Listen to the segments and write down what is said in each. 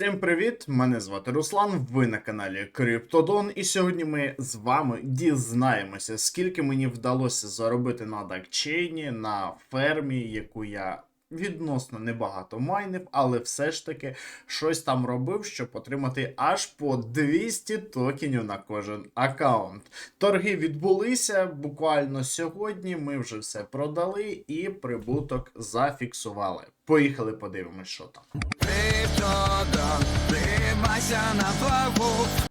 Всім привіт! Мене звати Руслан. Ви на каналі Криптодон, і сьогодні ми з вами дізнаємося, скільки мені вдалося заробити на дакчейні, на фермі, яку я відносно небагато майнив, але все ж таки щось там робив, щоб отримати аж по 200 токенів на кожен аккаунт. Торги відбулися буквально сьогодні. Ми вже все продали і прибуток зафіксували. Поїхали, подивимось, що там.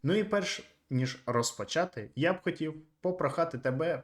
Ну і перш ніж розпочати, я б хотів попрохати тебе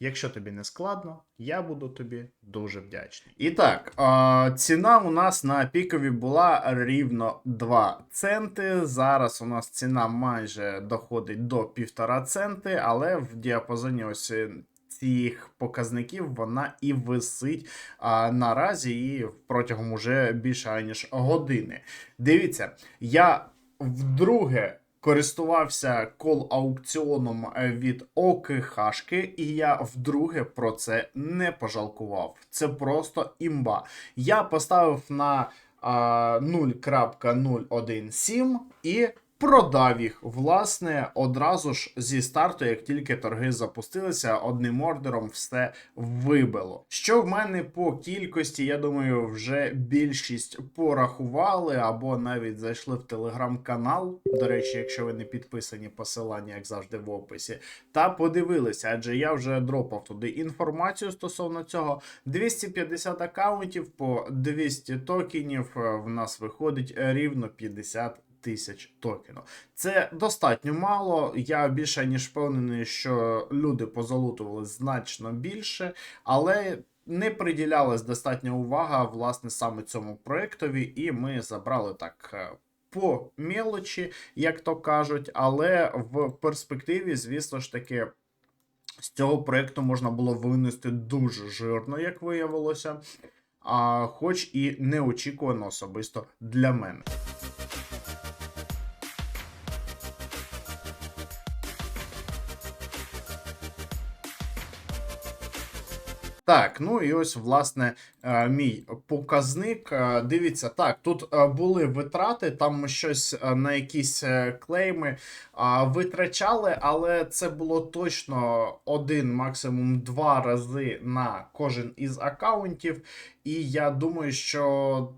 Якщо тобі не складно, я буду тобі дуже вдячний. І так, ціна у нас на пікові була рівно 2 центи. Зараз у нас ціна майже доходить до 1,5 центи, але в діапазоні ось е, цих показників вона і висить а, наразі і протягом уже більше ніж години. Дивіться, я вдруге користувався кол аукціоном е, від ОКХшки, і я вдруге про це не пожалкував. Це просто імба. Я поставив на а, 0.017 і продав їх, власне, одразу ж зі старту, як тільки торги запустилися, одним ордером все вибило. Що в мене по кількості, я думаю, вже більшість порахували або навіть зайшли в телеграм-канал. До речі, якщо ви не підписані, посилання, як завжди, в описі, та подивилися, адже я вже дропав туди інформацію стосовно цього. 250 аккаунтів по 200 токенів е, в нас виходить рівно 50 тисяч токенів. Це достатньо мало. Я більше ніж впевнений, що люди позалутували значно більше, але. Не приділялась достатня увага власне саме цьому проектові, і ми забрали так е, по мелочі, як то кажуть, але в перспективі, звісно ж таки, з цього проекту можна було винести дуже жирно, як виявилося, а, хоч і неочікувано особисто для мене. Так, ну і ось власне е, мій показник. Е, Дивіться, так, тут е, були витрати, там щось на якісь клейми витрачали, але це було точно один, максимум два рази на кожен із аккаунтів. І я думаю, що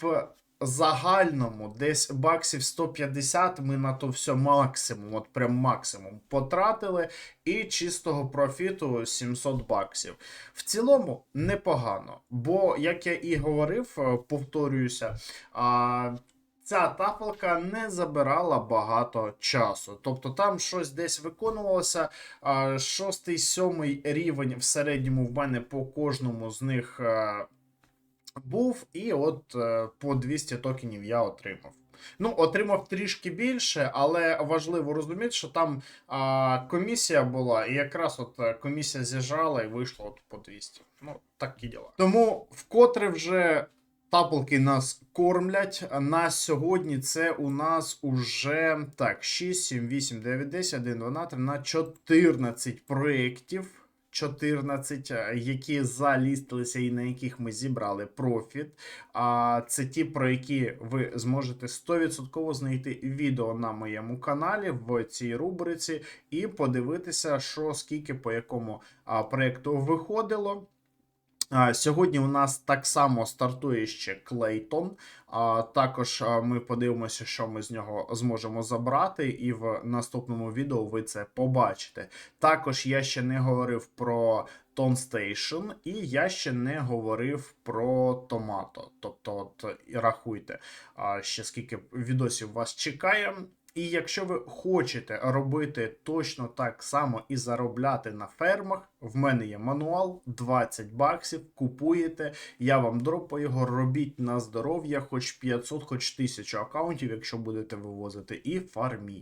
в загальному десь баксів 150 ми на то все максимум, от прям максимум потратили, і чистого профіту 700 баксів. В цілому непогано, бо, як я і говорив, е, повторююся, а, ця тафелка не забирала багато часу. Тобто там щось десь виконувалося. Шостий, сьомий рівень в середньому в мене по кожному з них. Був, і от е, по 200 токенів я отримав. Ну, отримав трішки більше, але важливо розуміти, що там а, комісія була, і якраз от е, комісія з'їжджала і вийшло от по 200. Ну, такі діла. Тому вкотре вже тапалки нас кормлять. На сьогодні це у нас уже так, 6, 7, 8, 9, 10, 1, 12, 13, 14 проєктів. 14, е, які залістилися і на яких ми зібрали профіт. А це ті, про які ви зможете 100% знайти відео на моєму каналі в цій рубриці, і подивитися, що скільки по якому проєкту виходило. Сьогодні у нас так само стартує ще Клейтон. Також ми подивимося, що ми з нього зможемо забрати, і в наступному відео ви це побачите. Також я ще не говорив про Station, і я ще не говорив про Томато. Тобто, от рахуйте, ще скільки відосів вас чекає. І якщо ви хочете робити точно так само і заробляти на фермах, в мене є мануал 20 баксів. Купуєте, я вам дропаю його, робіть на здоров'я, хоч 500, хоч 1000 аккаунтів, якщо будете вивозити, і фарміть.